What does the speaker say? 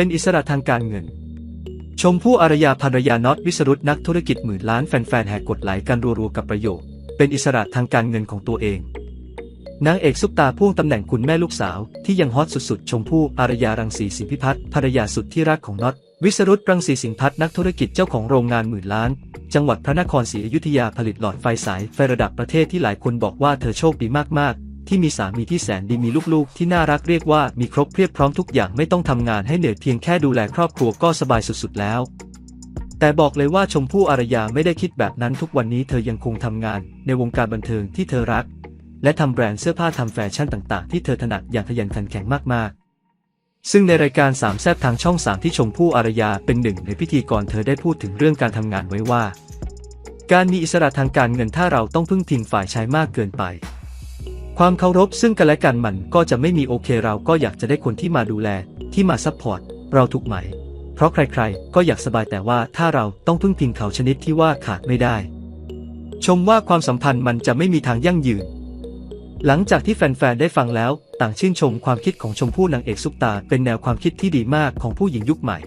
เป็นอิสระทางการเงิน ชมพู่อารยาภรรยาน็อตวิสรุตนักธุรกิจหมื่นล้านแฟนๆแห่กดไลค์กันรัวๆกับประโยค เป็นอิสระทางการเงินของตัวเอง นางเอกซุปตาพ่วงตำแหน่งคุณแม่ลูกสาว ที่ยังฮอตสุดๆ ชมพู่อารยารังสีสิงพิพัฒน์ภรรยาสุดที่รักของน็อตวิสรุตรังสีสิงพัฒน์นักธุรกิจเจ้าของโรงงานหมื่นล้าน จังหวัดพระนครศรีอยุธยาผลิตหลอดไฟสายไฟระดับประเทศที่หลายคนบอกว่าเธอโชคดีมากๆ ที่มีสามีที่แสนดีมีลูกๆ ที่น่ารักเรียกว่ามีครบเพียบพร้อมทุกอย่างไม่ต้องทำงานให้เหนื่อยเพียงแค่ดูแลครอบครัวก็สบายสุดๆแล้ว แต่บอกเลยว่าชมพู่อารยาไม่ได้คิดแบบนั้นทุกวันนี้เธอยังคงทำงาน ในวงการบันเทิงที่เธอรัก และทำแบรนด์เสื้อผ้าทำแฟชั่นต่างๆ ที่เธอถนัดอย่างขยันขันแข็งมากๆซึ่งในรายการสามแซบทางช่องสามที่ชมพู่อารยาเป็นหนึ่งในพิธีกรเธอได้พูดถึงเรื่องการทำงานไว้ว่า การมีอิสระทางการเงินถ้าเราต้องพึ่งพิงฝ่ายชายมากเกินไป ความเคารพซึ่งกันและกันมันก็จะไม่มีโอเคเราก็อยากจะได้คนที่มาดูแล ที่มาซัพพอร์ตเราถูกไหม เพราะใครๆ ก็อยากสบายแต่ว่าถ้าเราต้องพึ่งพิงเขาชนิดที่ว่าขาดไม่ได้ ชมว่าความสัมพันธ์มันจะไม่มีทางยั่งยืน หลังจากที่แฟนๆ ได้ฟังแล้ว ต่างชื่นชมความคิดของชมพู่นางเอกซุปตา เป็นแนวความคิดที่ดีมากของผู้หญิงยุคใหม่